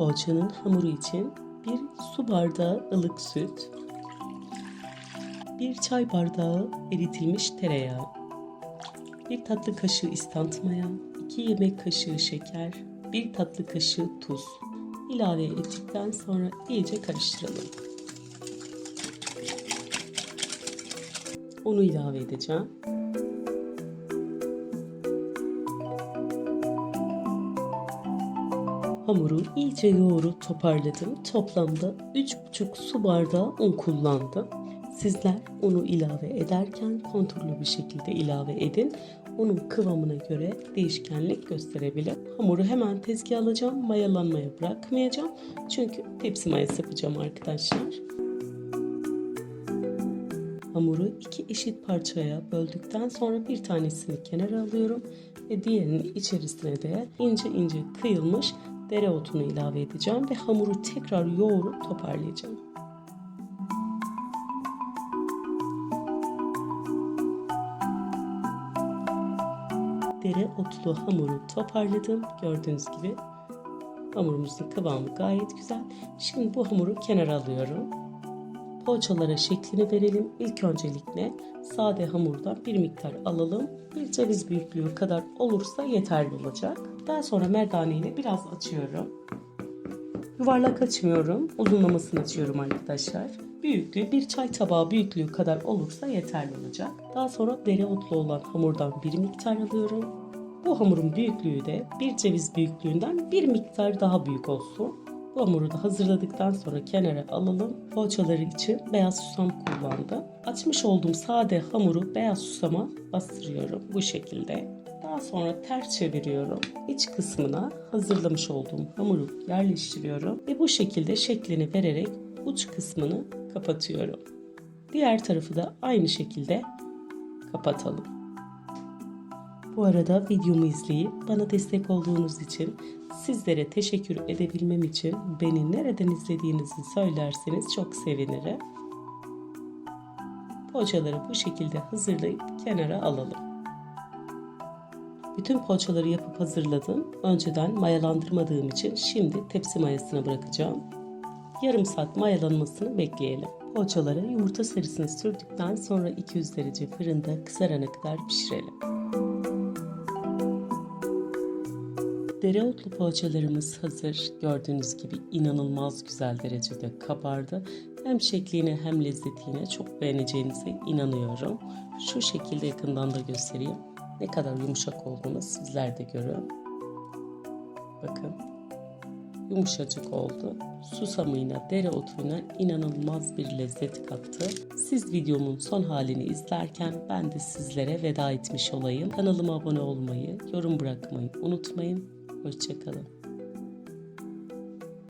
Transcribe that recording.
poğaçanın hamuru için bir su bardağı ılık süt, bir çay bardağı eritilmiş tereyağı, bir tatlı kaşığı istant maya, 2 yemek kaşığı şeker, bir tatlı kaşığı tuz ilave ettikten sonra iyice karıştıralım. Unu ilave edeceğim. Hamuru iyice yoğurup toparladım. Toplamda 3,5 su bardağı un kullandım. Sizler unu ilave ederken kontrollü bir şekilde ilave edin. Unun kıvamına göre değişkenlik gösterebilir. Hamuru hemen tezgaha alacağım. Mayalanmaya bırakmayacağım. Çünkü tepsi mayası yapacağım arkadaşlar. Hamuru iki eşit parçaya böldükten sonra bir tanesini kenara alıyorum ve diğerinin içerisine de ince ince kıyılmış dereotunu ilave edeceğim ve hamuru tekrar yoğurup toparlayacağım. Dereotlu hamuru toparladım. Gördüğünüz gibi hamurumuzun kıvamı gayet güzel. Şimdi bu hamuru kenara alıyorum. Poğaçalara şeklini verelim. İlk öncelikle sade hamurdan bir miktar alalım. Bir ceviz büyüklüğü kadar olursa yeterli olacak. Daha sonra merdane ile biraz açıyorum. Yuvarlak açmıyorum. Uzunlamasını açıyorum arkadaşlar. Büyüklüğü bir çay tabağı büyüklüğü kadar olursa yeterli olacak. Daha sonra dereotlu olan hamurdan bir miktar alıyorum. Bu hamurun büyüklüğü de bir ceviz büyüklüğünden bir miktar daha büyük olsun. Hamuru da hazırladıktan sonra kenara alalım. Poğaçaları için beyaz susam kullandım. Açmış olduğum sade hamuru beyaz susama bastırıyorum bu şekilde. Daha sonra ters çeviriyorum. İç kısmına hazırlamış olduğum hamuru yerleştiriyorum ve bu şekilde şeklini vererek uç kısmını kapatıyorum. Diğer tarafı da aynı şekilde kapatalım. Bu arada videomu izleyip bana destek olduğunuz için sizlere teşekkür edebilmem için beni nereden izlediğinizi söylerseniz çok sevinirim. Poğaçaları bu şekilde hazırlayıp kenara alalım. Bütün poğaçaları yapıp hazırladım. Önceden mayalandırmadığım için şimdi tepsi mayasına bırakacağım. Yarım saat mayalanmasını bekleyelim. Poğaçalara yumurta sarısını sürdükten sonra 200 derece fırında kızarana kadar pişirelim. Dereotlu poğaçalarımız hazır. Gördüğünüz gibi inanılmaz güzel derecede kabardı. Hem şeklini hem lezzetine çok beğeneceğinize inanıyorum. Şu şekilde yakından da göstereyim. Ne kadar yumuşak olduğunu sizler de görün. Bakın. Yumuşacık oldu. Susamıyla, dereotuyla inanılmaz bir lezzet kattı. Siz videomun son halini izlerken ben de sizlere veda etmiş olayım. Kanalıma abone olmayı, yorum bırakmayı unutmayın. Hoşçakalın.